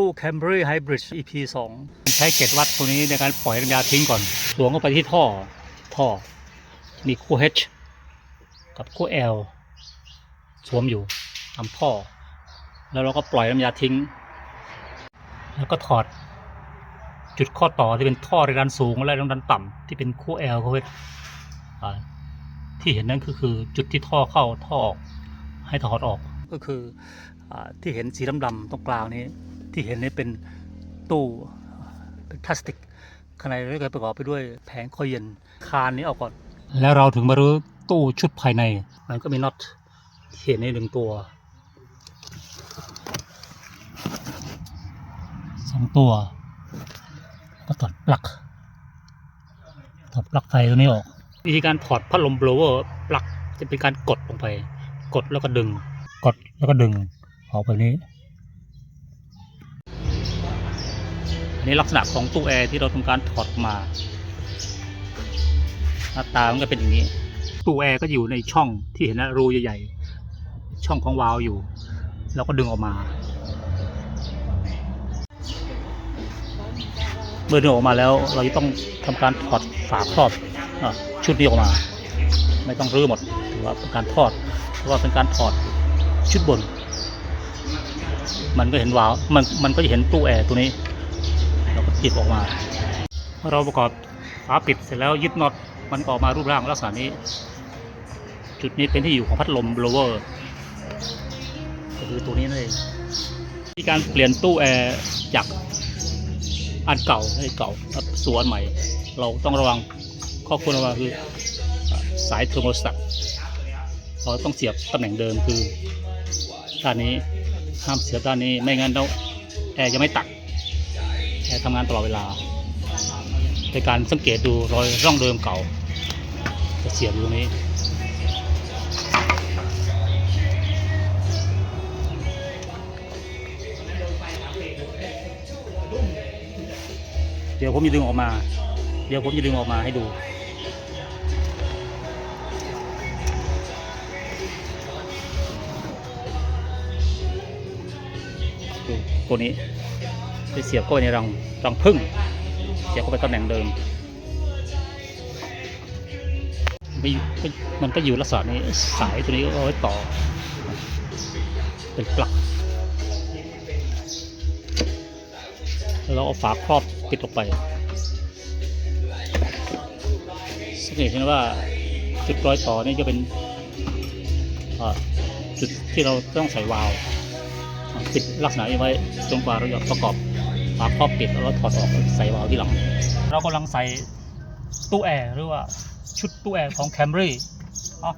ตู้ Camry Hybrid EP 2 ใช้เกจวัดตัวนี้ในการปล่อยน้ำยาทิ้งก่อนสวมเข้าไปที่ท่อ ท่อ มีคู่ H กับคู่ L สวมอยู่ทำท่อ แล้วเราก็ปล่อยน้ำยาทิ้ง แล้วก็ถอด จุดข้อต่อที่เป็นท่อรงดันสูงและรงดันต่ำที่เป็นคู่ L คู่ H อ่าที่เห็นนั่นก็คือจุดที่ท่อเข้าท่อออก ให้ถอดออกก็คืออที่เห็นสีดำๆตรงกลางนี้ ที่เห็นนี่เป็นตู้เป็นพลาสติกข้างในก็ประกอบไปด้วยแผงคอยเย็นคานนี้ออกก่อน แล้วเราถึงมารู้ตู้ชุดภายใน มันก็มีน็อตเห็นในหนึ่งตัวสองตัว ก็ถอดปลั๊กถอดปลั๊กไฟตัวนี้ออกวิธีการถอดพัดลมโบลเวอร์ปลั๊กจะเป็นการกดลงไป กดแล้วก็ดึง กดแล้วก็ดึงออกไปนี้ นี้ลักษณะของตู้แอร์ที่เราทำการถอดออกมา หน้าตามันก็เป็นอย่างนี้ ตู้แอร์ก็อยู่ในช่องที่เห็นนะรูใหญ่ๆ ช่องของวาล์วอยู่แล้วก็ดึงออกมา เมื่อดึงออกมาแล้วเราจะต้องทำการถอดฝาครอบอชุดนี้ออกมา ไม่ต้องรื้อหมดถือว่าเป็นการทอดเพราะว่าเป็นการถอดชุดบน มันก็เห็นวาล์วมันมันก็จะเห็นตู้แอร์ตัวนี้ เราก็ปิดออกมาเมื่อเราประกอบฝาปิดเสร็จแล้วยึดน็อตมันออกมารูปร่างลักษณะนี้ จุดนี้เป็นที่อยู่ของพัดลมบลเวอร์ก็คือตัวนี้นั่นเองที่การเปลี่ยนตู้แอร์จากอันเก่าให้เก่าแล้วสู่อันใหม่ เราต้องระวังข้อควรระวังคือสายเทอร์โมสตัตเราต้องเสียบตำแหน่งเดิมคือด้านนี้ห้ามเสียบด้านนี้ไม่งั้นเราแอร์จะไม่ตัด ทำงานตลอดเวลา ในการสังเกตดูรอยร่องเดิมเก่า จะเสียบอยู่ตรงนี้เดี๋ยวผมจะดึงออกมา เดี๋ยวผมจะดึงออกมาให้ดู ดูตัวนี้ ไปเสียบเข้าไปในรังรังพึ่ง เสียบเข้าไปตำแหน่งเดิมม,มันก็อยู่ลักษณะนี้สายตัวนี้ก็เอาไว้ต่อ เป็นปลั๊กเราเอาฝาครอบปิดลงไปสังเกตเห็นว่าจุดรอยต่อนี่จะเป็นจุดที่เราต้องใส่วาล์วปิดลักษณะนี้ไว้จนกว่าเราจะประกอบ ฝาครอบปิดแล้วเราถอดออกใส่วาล์วที่หลัง เรากำลังใส่ตู้แอร์หรือว่าชุดตู้แอร์ของแคมรี่อ๋อ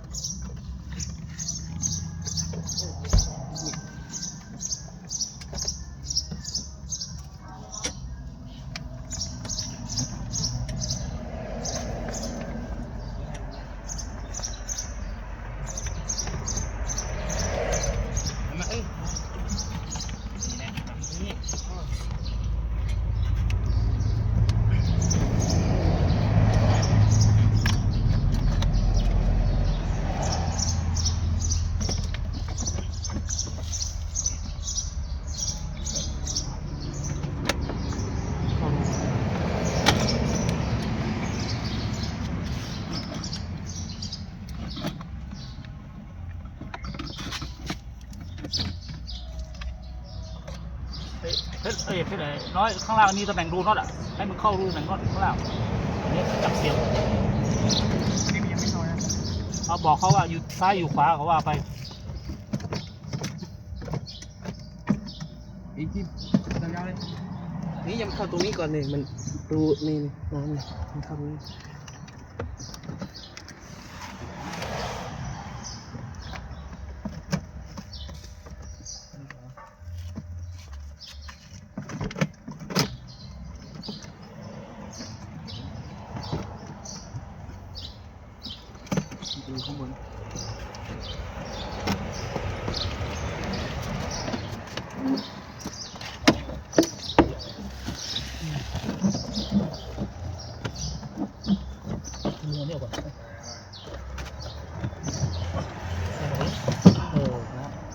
เพชรเอ้ยเพชรอะไรน้อยข้างล่างนี่ตำแหน่งรูน็อตอะให้มันเข้ารูตำแหน่งน็อตข้างล่างอันนี้จับเสียบเอาบอกเขาว่าอยู่ซ้ายอยู่ขวาเขาว่าไปอีกทียาวๆเลยนี่ยังเข้าตรงนี้ก่อนเลยมันรูนี่นี่น้ำนี่มันเข้าตรงนี้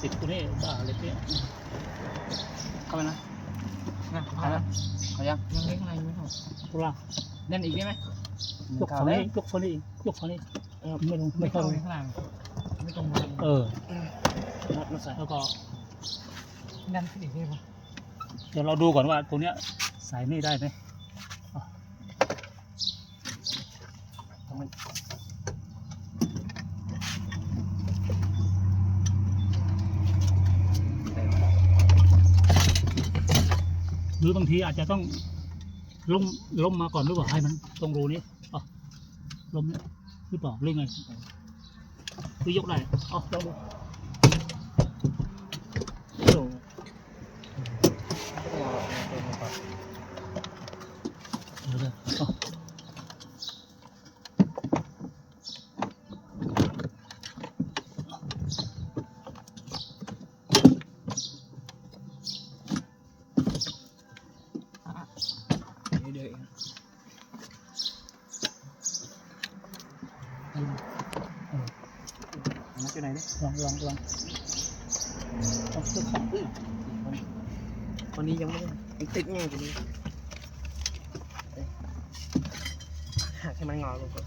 ติดตัวนี้บ้าเล็กเนี่ยเข้าไปนะนะเข้าแล้วเขายังยังไม่ข้านไม่เข้ตัวล่งแน่นอีกได้ไหมยกฝั่งนี้ยกฝั่งนี้ยกฝั่งนี้เออไม่ลงไม่เข้าข้างล่างไม่ตรงเออแล้วก็ ดันขึ้นอีกได้ปะเดี๋ยวเราดูก่อนว่าตรงเนี้ยใส่นี่ได้ไหมหรือบางทีอาจจะต้องล้มล้มมาก่อนหรือเปล่าให้มันตรงรูนี้อะล้มเนี่ยหรือเปล่าหรือไงหรือยกได้อ๋อลองดูโอ้เดี๋ยวเดี๋ยวอะ เดี๋ยวเดี๋ยวนัด อยู่ไหนเนี่ยลองลองลองเอาเชือกสองวันนี้ยังไม่ได้ยังติดง่ายกว่านี้หักให้มันงอลงก่อน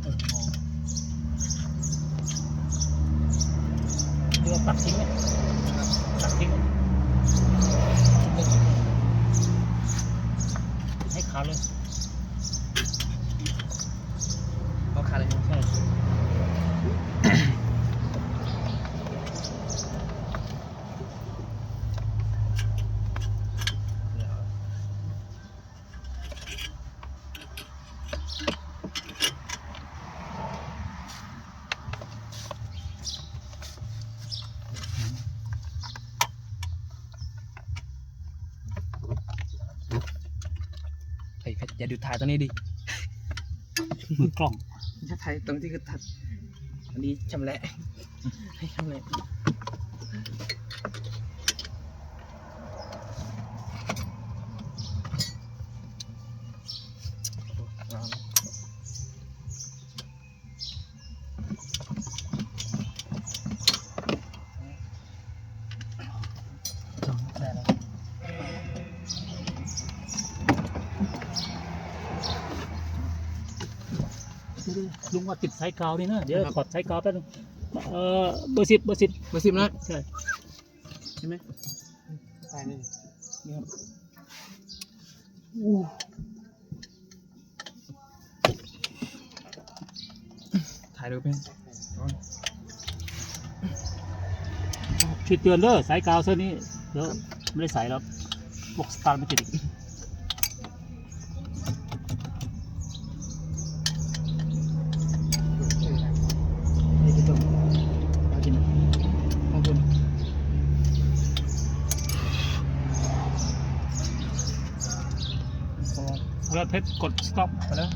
เออมองเรือตัดทิ้งไหมตัดทิ้งไหมให้ขาดเลย เอาขาเลย ใช่ เฮ้ย อย่าดูถ่ายตรงนี้ดิ มือกล้องจะถ่ายตรงที่คือตัดอันนี้ชำแหละให้ชำแหละเอาละ ได้แล้ว ลุงว่าติดสายกาวนี่นะเดี๋ยวถอดสายกาวแป๊บนึงเออเบอร์สิบเบอร์สิบเบอร์สิบนะใช่ใช่ไหมใช่นี่นี่ครับอู้ถ่ายดูเพื่อนช่วยเตือนเด้อสายกาวเส้นนี้เดี๋ยวไม่ได้ใส่แล้วพวกสตาร์ทไม่ติดอีก นี่คือตรงมากินขอบคุณ แล้ว เพชรกดสต็อปไปแล้ว